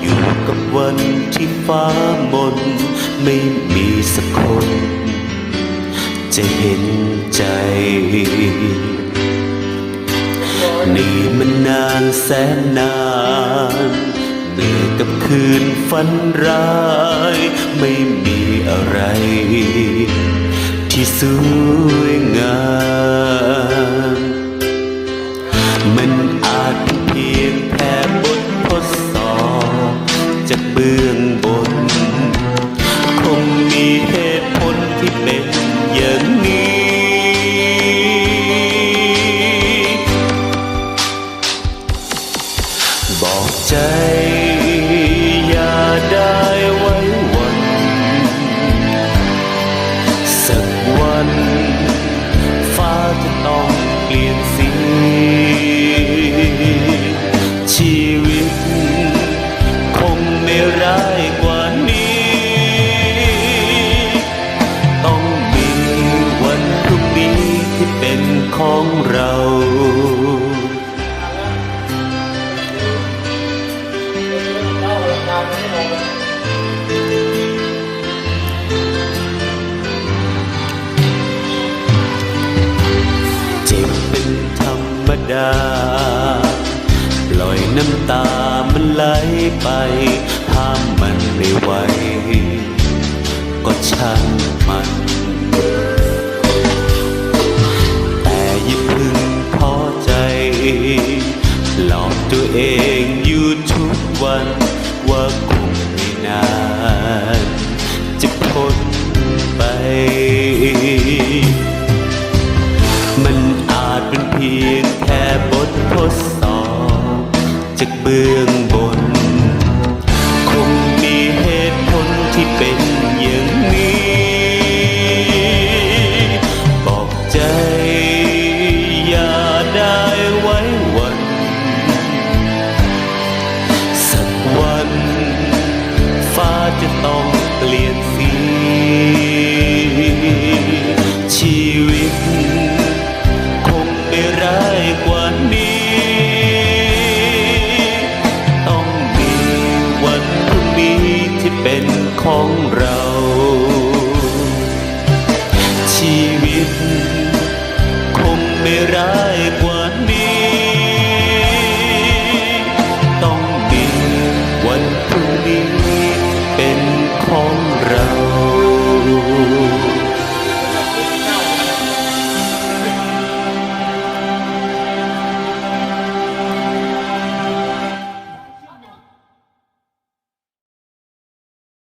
อยู่กับวันที่ฟ้ามนไม่มีสักคน จะเห็นใจ นี่มันนานแสนนานเหนื่อยกับคืนฝันร้าย ไม่มีอะไร ที่สวยงาม สักา ปล่อยน้ำตามันไหลไป ห้ามมันไม่ไหว ก็ช่างมัน แต่อย่าพึงพอใจ หลอกตัวเองอยู่ทุกวัน ว่าคงไม่นาน จะพ้นไปมันอาจเป็นเพียง จากเบื้องบ เป็นของเรา ชีวิต